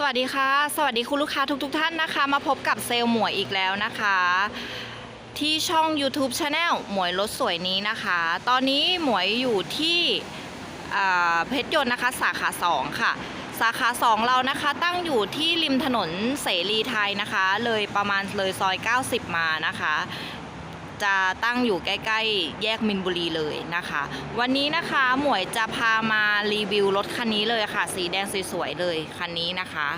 สวัสดีค่ะ สวัสดีคุณลูกค้าทุกๆทท่านนะคะ มาพบกับเซลล์หมวยอีกแล้วนะคะ ที่ช่อง YouTube Channel หมวยรถสวยนี้นะคะ ตอนนี้หมวยอยู่ที่เพชรยนต์นะคะ สาขา 2 ค่ะ สาขา 2 เรานะคะ ตั้งอยู่ที่ริมถนนเสรีไทยนะคะ เลยประมาณเลยซอย 90 มานะคะ จะตั้งอยู่ใกล้ ๆ แยกมินบุรีเลยนะคะ วันนี้นะคะหมวยจะพามารีวิวรถคันนี้เลยค่ะ สีแดงสวยๆเลยคันนี้นะคะ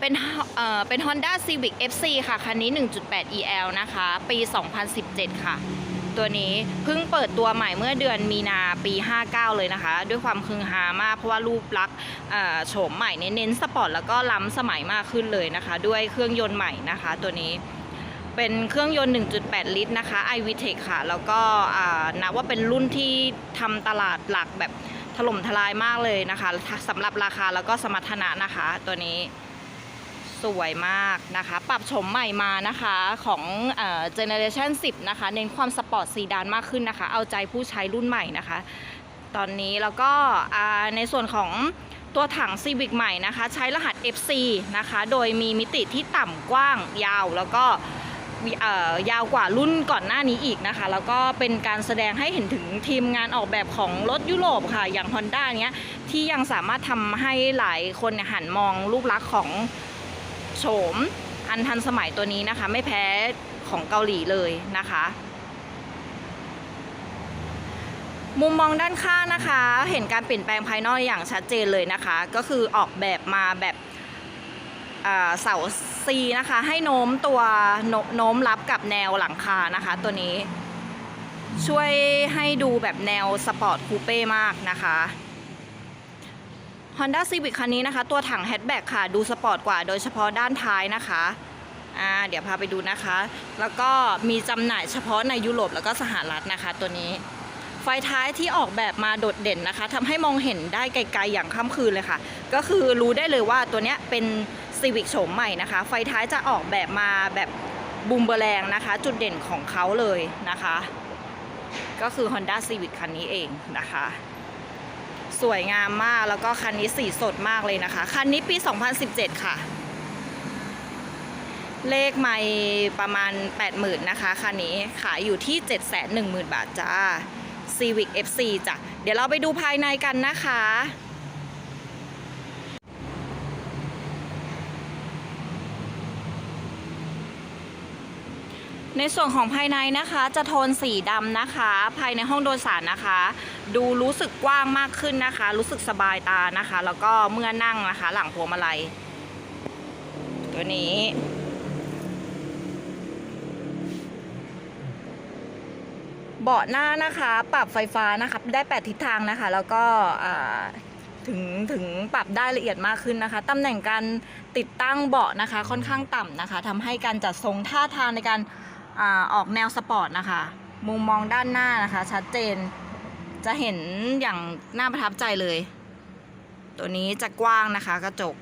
เป็นเอ่อเป็น Honda Civic FC ค่ะ คันนี้ 1.8 EL นะคะ ปี 2017 ค่ะ ตัวนี้เพิ่งเปิดตัวใหม่เมื่อเดือนมีนาปี 59 เลยนะคะ ด้วยความคึงฮามากเพราะว่ารูปลักษณ์เอ่อโฉมใหม่เน้นสปอร์ตแล้วก็ล้ำสมัยมากขึ้นเลยนะคะ ด้วยเครื่องยนต์ใหม่นะคะ ตัวนี้ เป็นเครื่องยนต์ 1.8 ลิตรนะคะ i v t e c ค่ะ แล้วก็นับว่าเป็นรุ่นที่ทำตลาดหลักแบบถล่มทลายมากเลยนะคะสำหรับราคาแล้วก็สมรรถนะนะคะ ตัวนี้สวยมากนะคะ ปรับโฉมใหม่มานะคะของเอ่อ Generation 10 นะคะ เน้นความสปอร์ตซีดานมากขึ้นนะคะ เอาใจผู้ใช้รุ่นใหม่นะคะ ตอนนี้แล้วก็ในส่วนของตัวถัง Civic ใหม่นะคะ ใช้รหัส FC นะคะ โดยมีมิติที่ต่ำกว้างยาวแล้วก็ เอ่อยาวกว่ารุ่นก่อนหน้านี้อีกนะคะ แล้วก็เป็นการแสดงให้เห็นถึงทีมงานออกแบบของรถยุโรปค่ะ อย่าง Honda เนี้ยที่ยังสามารถทำให้หลายคนหันมองรูปลักษณ์ของโฉมอันทันสมัยตัวนี้นะคะ ไม่แพ้ของเกาหลีเลยนะคะมุมมองด้านข้างนะคะ เห็นการเปลี่ยนแปลงภายนอกอย่างชัดเจนเลยนะคะ ก็คือออกแบบมาแบบ เสาซีนะคะ ให้โน้มตัวโนโน้มรับกับแนวหลังคานะคะ ตัวนี้ ช่วยให้ดูแบบแนวสปอร์ตคูเป้มากนะคะ Honda Civic คันนี้นะคะ ตัวถังแฮชแบ็กค่ะ ดูสปอร์ตกว่าโดยเฉพาะด้านท้ายนะคะอ่าเดี๋ยวพาไปดูนะคะ แล้วก็มีจำหน่ายเฉพาะในยุโรปแล้วก็สหรัฐนะคะ ตัวนี้ ไฟท้ายที่ออกแบบมาโดดเด่นนะคะทำให้มองเห็นได้ไกลๆอย่างค่ำคืนเลยค่ะ ก็คือรู้ได้เลยว่าตัวเนี้ยเป็น Civic โฉมใหม่นะคะ ไฟท้ายจะออกแบบมาแบบบูมเบอร์แรงนะคะ จุดเด่นของเขาเลยนะคะ ก็คือ Honda Civic คันนี้เองนะคะ สวยงามมากแล้วก็คันนี้สีสดมากเลยนะคะ คันนี้ปี 2017 ค่ะ เลขไม่ประมาณ 80,000นะคะคันนี้ขายอยู่ที่ 710,000 บาทจ้า Civic FC จ้ะเดี๋ยวเราไปดูภายในกันนะคะ ในส่วนของภายในนะคะจะโทนสีดำนะคะ ภายในห้องโดยสารนะคะ ดูรู้สึกกว้างมากขึ้นนะคะ รู้สึกสบายตานะคะ แล้วก็เมื่อนั่งนะคะ หลังพวงมาลัยตัวนี้ เบาะหน้านะคะ ปรับไฟฟ้านะคะได้ 8 ทิศทางนะคะ แล้วก็ถึงถึงปรับได้ละเอียดมากขึ้นนะคะ ตำแหน่งการติดตั้งเบาะนะคะค่อนข้างต่ำนะคะทำให้การจัดทรงท่าทางในการ ออกแนวสปอร์ตนะคะ มุมมองด้านหน้านะคะ ชัดเจนจะเห็นอย่างน่าประทับใจเลย ตัวนี้จะกว้างนะคะกระจก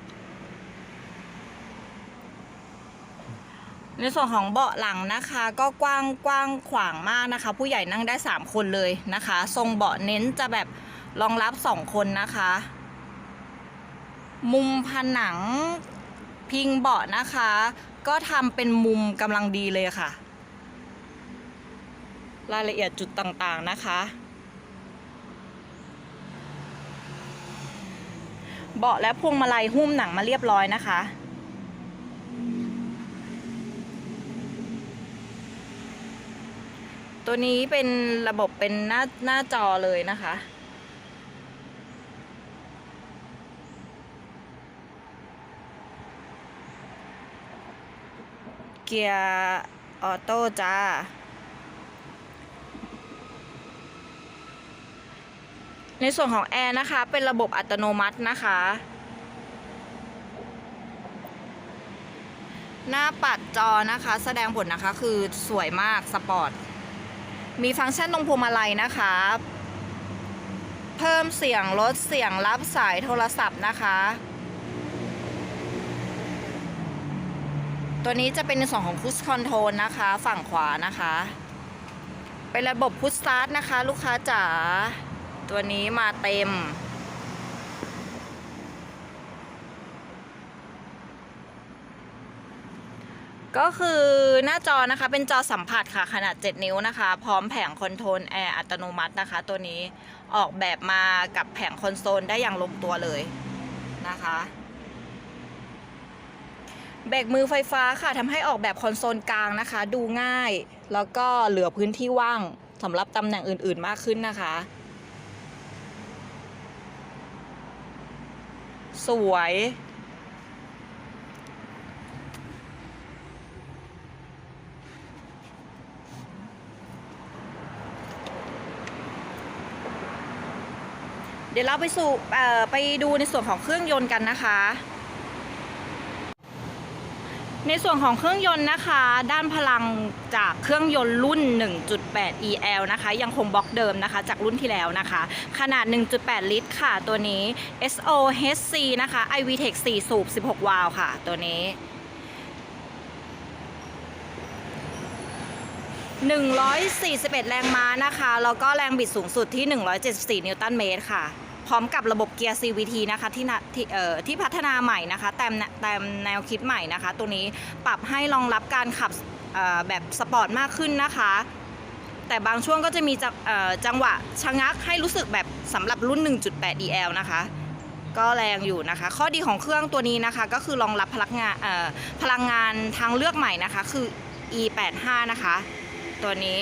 ในส่วนของเบาะหลังนะคะ ก็กว้างกว้างขวางมากนะคะ ผู้ใหญ่นั่งได้ 3 คนเลยนะคะ ทรงเบาะเน้นจะแบบรองรับ 2 คนนะคะ มุมผนังพิงเบาะนะคะ ก็ทำเป็นมุมกำลังดีเลยค่ะ รายละเอียดจุดต่างๆนะคะ เบาะและพวงมาลัยหุ้มหนังมาเรียบร้อยนะคะตัวนี้เป็นระบบเป็นหน้าหน้าจอเลยนะคะ เกียร์ออโต้จ้า ในส่วนของแอร์นะคะ เป็นระบบอัตโนมัตินะคะ หน้าปัดจอนะคะ แสดงผลนะคะคือสวยมากสปอร์ต มีฟังก์ชันตรงพวงมาลัยนะคะ เพิ่มเสียงลดเสียงรับสายโทรศัพท์นะคะตัวนี้จะเป็นในส่วนของพุชคอนโทรลนะคะ ฝั่งขวานะคะ เป็นระบบพุชสตาร์ทนะคะ ลูกค้าจ๋า ตัวนี้มาเต็ม ก็คือหน้าจอนะคะเป็นจอสัมผัสค่ะขนาด 7 นิ้วนะคะ พร้อมแผงคอนโทรลแอร์อัตโนมัตินะคะ ตัวนี้ออกแบบมากับแผงคอนโซลได้อย่างลงตัวเลยนะคะเบรกมือไฟฟ้าค่ะทำให้ออกแบบคอนโซลกลางนะคะ ดูง่าย แล้วก็เหลือพื้นที่ว่างสำหรับตำแหน่งอื่นๆมากขึ้นนะคะ สวย เดี๋ยวเราไปสู่ไปดูในส่วนของเครื่องยนต์กันนะคะ ในส่วนของเครื่องยนต์นะคะ ด้านพลังจากเครื่องยนต์รุ่น 1.8 EL นะคะ ยังคงบล็อกเดิมนะคะ จากรุ่นที่แล้วนะคะ ขนาด 1.8 ลิตรค่ะ ตัวนี้ SOHC นะคะ iVTEC 4 สูบ 16 วาล์วค่ะ ตัวนี้141 แรงม้านะคะ แล้วก็แรงบิดสูงสุดที่ 174 นิวตันเมตรค่ะ ร้อมกับระบบเกียร์ CVT นะคะที่นะที่เอ่อที่พัฒนาใหม่นะคะแตมแตมแนวคิดใหม่นะคะ ตัวนี้ปรับให้รองรับการขับเอ่อแบบสปอร์ตมากขึ้นนะคะ แต่บางช่วงก็จะมีจจังหวะชะงักให้รู้สึกแบบสำหรับรุ่น 1.8 DL นะคะก็แรงอยู่นะคะ ข้อดีของเครื่องตัวนี้นะคะ ก็คือรองรับพลังงานเอ่อพลังงานทางเลือกใหม่นะคะ คือ E85 นะคะ ตัวนี้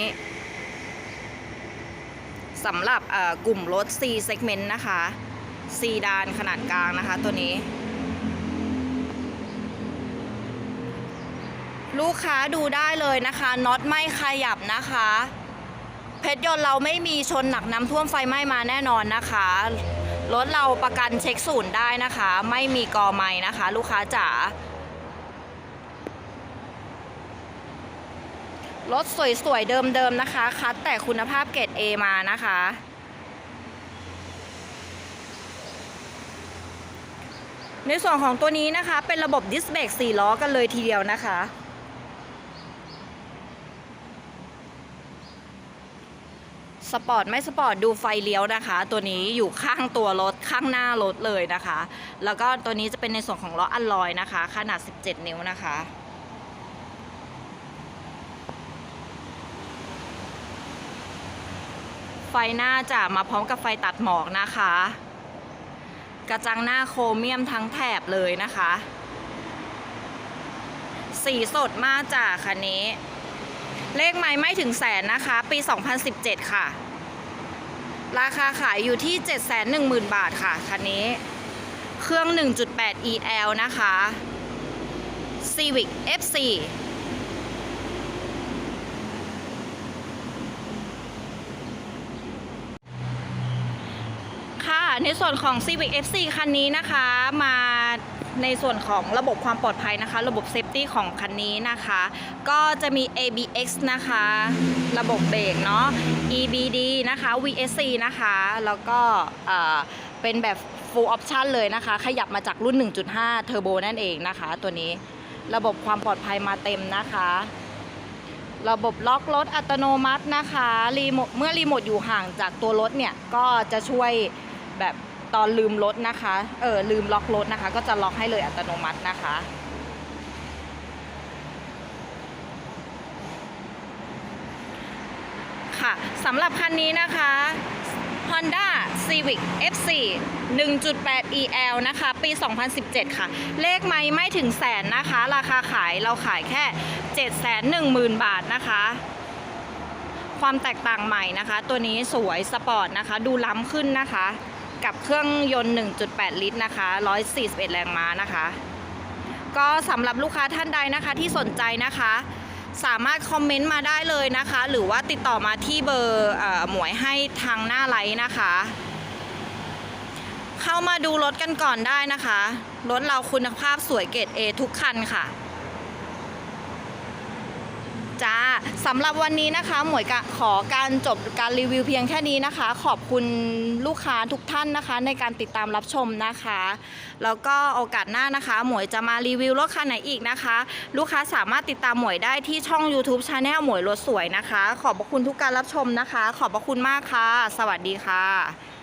สำหรับกลุ่มรถ C segment นะคะ C ดานขนาดกลางนะคะตัวนี้ ลูกค้าดูได้เลยนะคะน็อตไม่ขยับนะคะ เพชรยนต์เราไม่มีชนหนักน้ำท่วมไฟไหม้มาแน่นอนนะคะรถเราประกันเช็คศูนย์ได้นะคะ ไม่มีกอไม้นะคะ ลูกค้าจ๋า รถสวยๆ เดิมๆ นะคะ คัดแต่คุณภาพเกรด A มานะคะ ในส่วนของตัวนี้นะคะ เป็นระบบดิสเบรก4ล้อกันเลยทีเดียวนะคะ สปอร์ตไม่สปอร์ตดูไฟเลี้ยวนะคะ ตัวนี้อยู่ข้างตัวรถข้างหน้ารถเลยนะคะ แล้วก็ตัวนี้จะเป็นในส่วนของล้ออัลลอยนะคะ ขนาด 17 นิ้วนะคะ ไฟหน้าจะมาพร้อมกับไฟตัดหมอกนะคะ กระจังหน้าโครเมียมทั้งแถบเลยนะคะ สีสดมากจ้ะคันนี้ เลขไม่ไม่ถึงแสนนะคะ ปี 2017 ค่ะ ราคาขายอยู่ที่ 710,000 บาทค่ะคันนี้ เครื่อง 1.8 EL นะคะ Civic F4 ในส่วนของ Civic FC คันนี้นะคะมาในส่วนของระบบความปลอดภัยนะคะ ระบบเซฟตี้ของคันนี้นะคะ ก็จะมี ABX นะคะ ระบบเบรกเนาะ EBD นะคะ VSC นะคะ แล้วก็เป็นแบบ full option เลยนะคะ ขยับมาจากรุ่น 1.5 Turbo นั่นเองนะคะ ตัวนี้ระบบความปลอดภัยมาเต็มนะคะ ระบบล็อกรถอัตโนมัตินะคะรีโมทเมื่อรีโมทอยู่ห่างจากตัวรถเนี่ย ก็จะช่วย แบบตอนลืมรถนะคะ เออลืมล็อกรถนะคะ ก็จะล็อกให้เลยอัตโนมัตินะคะ ค่ะสำหรับคันนี้นะคะ Honda Civic FC 1.8 EL นะคะ ปี 2017 ค่ะ เลขไม่ไม่ถึงแสนนะคะ ราคาขายเราขายแค่ 710,000 บาทนะคะ ความแตกต่างใหม่นะคะ ตัวนี้สวยสปอร์ตนะคะ ดูล้ำขึ้นนะคะ กับเครื่องยนต์ 1.8 ลิตรนะคะ 141 แรงม้านะคะ ก็สำหรับลูกค้าท่านใดนะคะที่สนใจนะคะ สามารถคอมเมนต์มาได้เลยนะคะ หรือว่าติดต่อมาที่เบอร์หมวยให้ทางหน้าไลน์นะคะ เข้ามาดูรถกันก่อนได้นะคะ รถเราคุณภาพสวยเกรด A ทุกคันค่ะ จ้าสำหรับวันนี้นะคะ หมวยกะขอการจบการรีวิวเพียงแค่นี้นะคะ ขอบคุณลูกค้าทุกท่านนะคะ ในการติดตามรับชมนะคะ แล้วก็โอกาสหน้านะคะ หมวยจะมารีวิวรถคันไหนอีกนะคะ ลูกค้าสามารถติดตามหมวยได้ที่ช่อง YouTube Channel หมวยรถสวยนะคะ ขอบพระคุณทุกการรับชมนะคะ ขอบพระคุณมากค่ะ สวัสดีค่ะ